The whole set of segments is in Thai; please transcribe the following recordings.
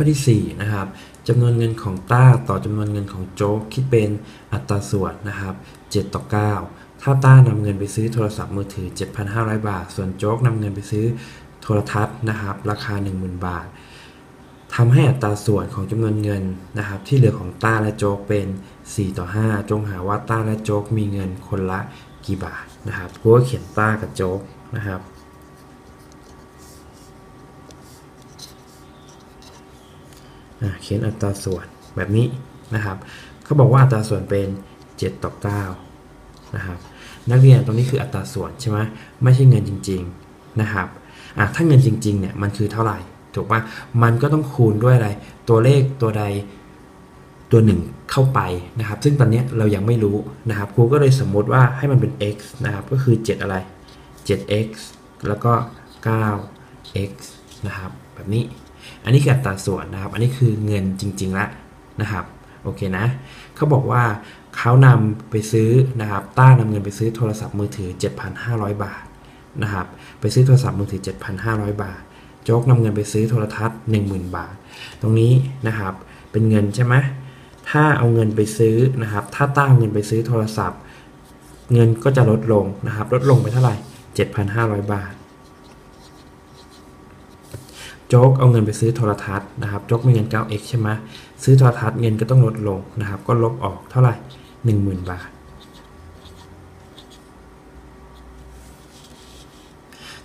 ข้อที่4นะครับจำนวนเงินของต้าต่อจำนวนเงินของโจ๊กคิดเป็นอัตราส่วนนะครับ7ต่อ 9 ถ้าต้านำเงินไปซื้อโทรศัพท์มือถือ 7,500 บาท ส่วนโจ๊กนำเงินไปซื้อโทรทัศน์นะครับ ราคา 10,000 บาททำให้อัตราส่วนของจำนวนเงินนะครับ ที่เหลือของต้าและโจ๊กเป็น 4 ต่อ 5 จงหาว่าต้าและโจ๊กมีเงินคนละกี่บาทนะครับกูก็เขียนต้ากับโจ๊กนะครับ เขียนอัตราส่วนแบบนี้นะครับเขาบอกว่าอัตราส่วนเป็น 7 ต่อ9นะครับนักเรียนตรงนี้คืออัตราส่วนใช่ไหมไม่ใช่เงินจริง ๆนะครับอะถ้าเงินจริงๆเนี่ยมันคือเท่าไหร่ถูกปะมันก็ต้องคูณด้วยอะไร ตัวเลขตัวใดตัวหนึ่งเข้าไปนะครับ ซึ่งตอนนี้เรายังไม่รู้นะครับครูก็เลยสมมติว่าให้มันเป็น x นะครับ ก็คือ 7 อะไร 7x แล้วก็ 9x นะครับ แบบนี้ อันนี้คืออัตราส่วนนะครับ อันนี้คือเงินจริงๆละนะครับโอเคนะเขาบอกว่าเขานำไปซื้อนะครับต้านำเงินไปซื้อโทรศัพท์มือถือ 7,500 บาทนะครับไปซื้อโทรศัพท์มือถือ 7,500 บาท โจ๊กนำเงินไปซื้อโทรทัศน์ 10,000 บาท ตรงนี้นะครับเป็นเงินใช่ไหมถ้าเอาเงินไปซื้อนะครับ ถ้าต้าเงินไปซื้อโทรศัพท์ เงินก็จะลดลงนะครับ ลดลงไปเท่าไหร่ 7,500 บาท โจ๊กเอาเงินไปซื้อโทรทัศน์นะครับโจ๊กมีเงิน 9x ใช่ไหมซื้อโทรทัศน์เงินก็ต้องลดลงนะครับ ก็ลบออกเท่าไหร่ 10,000 บาท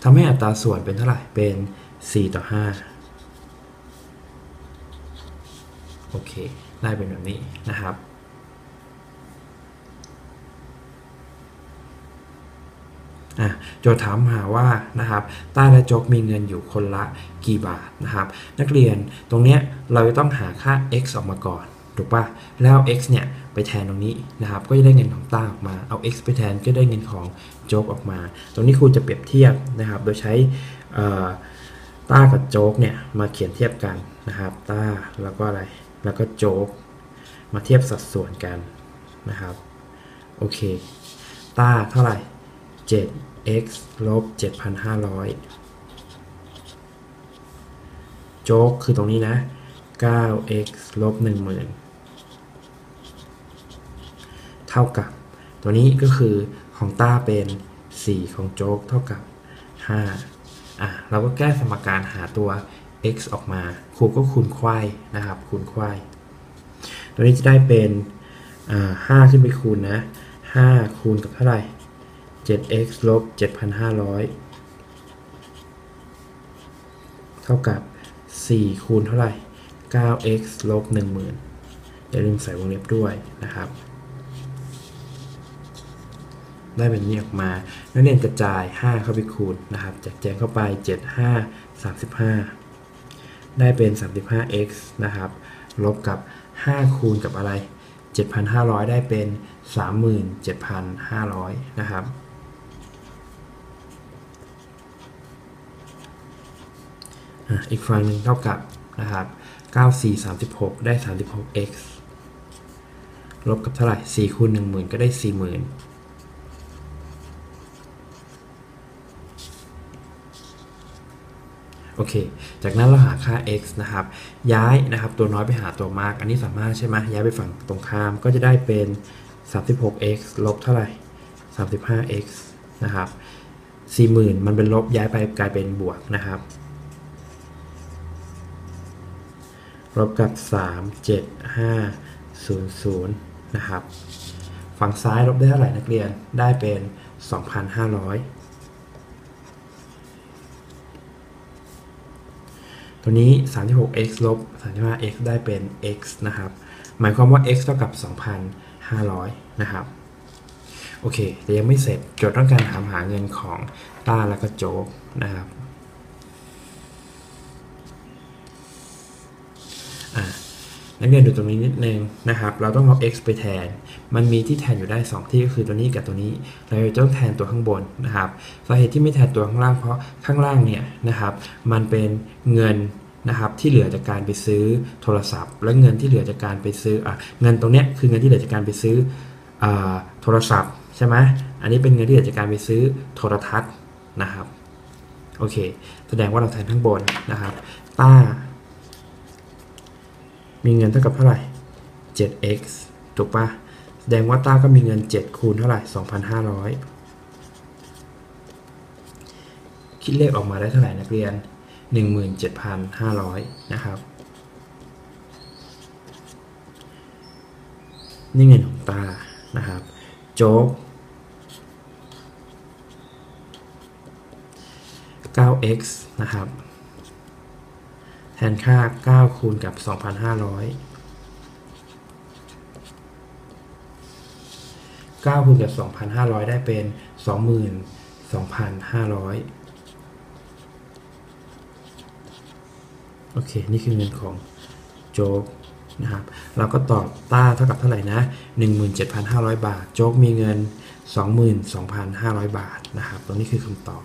ทำให้อัตราส่วนเป็นเท่าไหร่ เป็น 4 ต่อ 5 โอเค ได้เป็นแบบนี้นะครับ อะโจทย์ถามหาว่านะครับต้าและโจ๊กมีเงินอยู่คนละกี่บาทนะครับ นักเรียนตรงเนี้ยเราจะต้องหาค่า x ออกมาก่อนถูกปะแล้ว x เนี่ยไปแทนตรงนี้นะครับ ก็จะได้เงินของต้าออกมา เอา x ไปแทนก็ได้เงินของโจ๊กออกมา ตรงนี้ครูจะเปรียบเทียบนะครับ โดยใช้ต้ากับโจ๊กเนี่ยมาเขียนเทียบกันนะครับ ต้าแล้วก็อะไร แล้วก็โจ๊กมาเทียบสัดส่วนกันนะครับ โอเค ต้าเท่าไหร่ 7x ลบ 7,500 โจ๊กคือตรงนี้นะ 9x ลบ 10,000 เท่ากับ ตัวนี้ก็คือของต้าเป็น 4 ของโจ๊กเท่ากับ 5 อะ เราก็แก้สมการหาตัว x ออกมา ครูก็คูณควายนะครับ คูณควาย ตัวนี้จะได้เป็นอ่า5ขึ้นไปคูณนะ 5 คูณกับเท่าไหร่ 7x ลบ 7,500 เท่ากับ 4 คูณเท่าไหร่ 9x ลบ 10,000 อย่าลืมใส่วงเล็บด้วยนะครับ ได้แบบนี้ออกมา นักเรียนกระจาย 5 เข้าไปคูณนะครับแจกแจงเข้าไป 7 5 35 ได้เป็น 35x นะครับ ลบกับ 5 คูณกับอะไร7,500 ได้เป็น 37,500 นะครับ อีกฝั่งหนึ่งเท่ากับนะครับ94 36 ได้ 36x ลบกับเท่าไหร่ 4คูณ10,000 ก็ได้ 40,000โอเค จากนั้นเราหาค่า x นะครับ ย้ายนะครับตัวน้อยไปหาตัวมาก อันนี้สามารถใช่ไหมย้ายไปฝั่งตรงข้ามก็จะได้เป็น 36x ลบเท่าไหร่ 35x นะครับ 40,000 มันเป็นลบย้ายไปกลายเป็นบวกนะครับ ลบกับ 3 7 5 0 0 นะครับ ฝั่งซ้ายลบได้เท่าไหร่นักเรียนได้เป็น 2,500 ตัวนี้ 36x ลบ 35x ได้เป็น x นะครับ หมายความว่า x เท่ากับ 2,500 นะครับโอเคแต่ยังไม่เสร็จโจทย์ต้องการถามหาเงินของต้าแล้วก็โจ๊กนะครับ นักเรียนดูตรงนี้นิดนึงนะครับ เราต้องเอา x ไปแทน มันมีที่แทนอยู่ได้ 2 ที่ก็คือตัวนี้กับตัวนี้ เราจะต้องแทนตัวข้างบนนะครับ สาเหตุที่ไม่แทนตัวข้างล่างเพราะข้างล่างเนี่ยนะครับ มันเป็นเงินนะครับที่เหลือจากการไปซื้อโทรศัพท์ และเงินที่เหลือจากการไปซื้ออเงินตรงเนี้ยคือเงินที่เหลือจากการไปซื้ออโทรศัพท์ใช่ไหมอันนี้เป็นเงินที่เหลือจากการไปซื้อโทรทัศน์นะครับ โอเค แสดงว่าเราแทนข้างบนนะครับต้า มีเงินเท่ากับเท่าไหร่ 7x ถูกปะแสดงว่าต้าก็มีเงิน 7 คูณเท่าไหร่ 2,500 คิดเลขออกมาได้เท่าไหร่นักเรียน 17,500 นะครับ นี่เงินของตานะครับ โจ๊ก 9x นะครับ แทนค่า 9 คูณกับ 2,500 9คูณกับ 2,500 ได้เป็น 22,500 โอเค นี่คือเงินของโจ๊กนะครับ เราก็ตอบต้าเท่ากับเท่าไหร่นะ 17,500 บาท โจ๊กมีเงิน 22,500 บาทนะครับ ตรงนี้คือคำตอบ